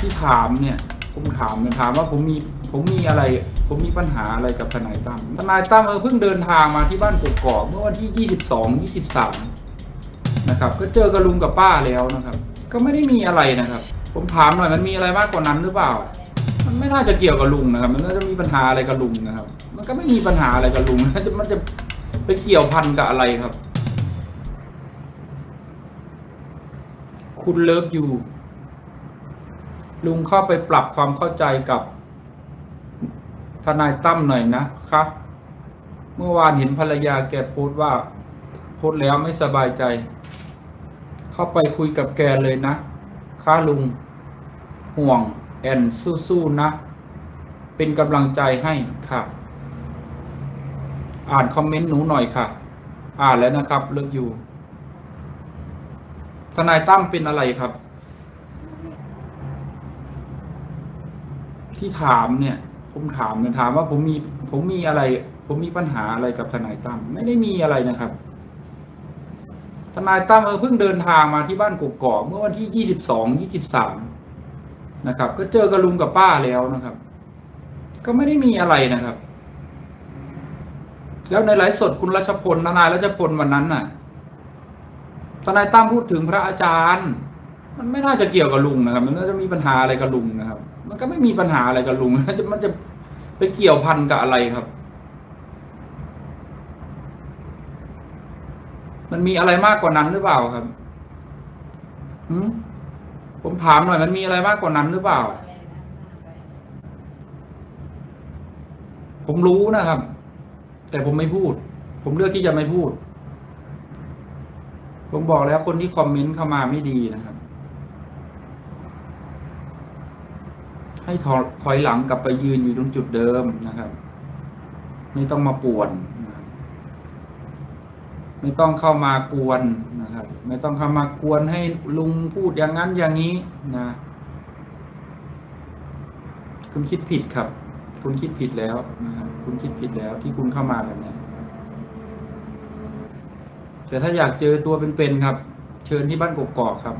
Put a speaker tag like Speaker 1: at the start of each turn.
Speaker 1: ที่ถามเนี่ยผมถามเนี่ยถามว่าผมมีผมมีอะไร ผมมีปัญหาอะไรกับทนายตั้มทนายตั้มเออเพิ่งเดินทางมาที่บ้านกกอกเมื่อวันที่ 22 23 นะครับ ก็เจอกับลุงกับป้าแล้วนะครับ ก็ไม่ได้มีอะไรนะครับ ผมถามหน่อยมันมีอะไรมากกว่านั้นหรือเปล่า มันไม่น่าจะเกี่ยวกับลุงนะครับ มันน่าจะมีปัญหาอะไรกับลุงนะครับ มันก็ไม่มีปัญหาอะไรกับลุงนะจะมันจะไปเกี่ยวพันกับอะไรครับ คุณเลิฟอยู่ ลุงเข้าไปปรับความเข้าใจกับทนายตั้มหน่อยนะครับเมื่อวานเห็นภรรยาแกโพสต์ว่าโพสต์แล้วไม่สบายใจ เข้าไปคุยกับแกเลยนะค่ะลุงห่วงแอนสู้ๆนะ เป็นกำลังใจให้ค่ะ อ่านคอมเมนต์หนูหน่อยค่ะ อ่านแล้วนะครับเลิกอยู่ทนายตั้มเป็นอะไรครับ ที่ถามเนี่ย ผมถามเนี่ยถามว่าผมมีผมมีอะไร ผมมีปัญหาอะไรกับทนายตั้มไม่ได้มีอะไรนะครับ ทนายตั้มเออเพิ่งเดินทางมาที่บ้านกกอกเมื่อวันที่22 23นะครับ ก็เจอกับลุงกับป้าแล้วนะครับ ก็ไม่ได้มีอะไรนะครับ แล้วในไลฟ์สดคุณรัชพลทนายรัชพลวันนั้นน่ะทนายตั้มพูดถึงพระอาจารย์ มันไม่น่าจะเกี่ยวกับลุงนะครับ มันน่าจะมีปัญหาอะไรกับลุงนะครับ มันก็ไม่มีปัญหาอะไรกับลุงมันจะมันจะไปเกี่ยวพันกับอะไรครับ มันมีอะไรมากกว่านั้นหรือเปล่าครับหืมผมถามหน่อยมันมีอะไรมากกว่านั้นหรือเปล่า ผมรู้นะครับ แต่ผมไม่พูด ผมเลือกที่จะไม่พูด ผมบอกแล้วคนที่คอมเมนต์เข้ามาไม่ดีนะครับ ให้ถอยถอยหลังกลับไปยืนอยู่ตรงจุดเดิมนะครับ ไม่ต้องมาป่วนไม่ต้องเข้ามากวนนะครับ ไม่ต้องเข้ามากวนให้ลุงพูดอย่างนั้นอย่างนี้นะคุณคิดผิดครับ คุณคิดผิดแล้วนะครับคุณคิดผิดแล้วที่คุณเข้ามาแบบนี้แต่ถ้าอยากเจอตัวเป็นๆครับ เชิญที่บ้านกกอกครับ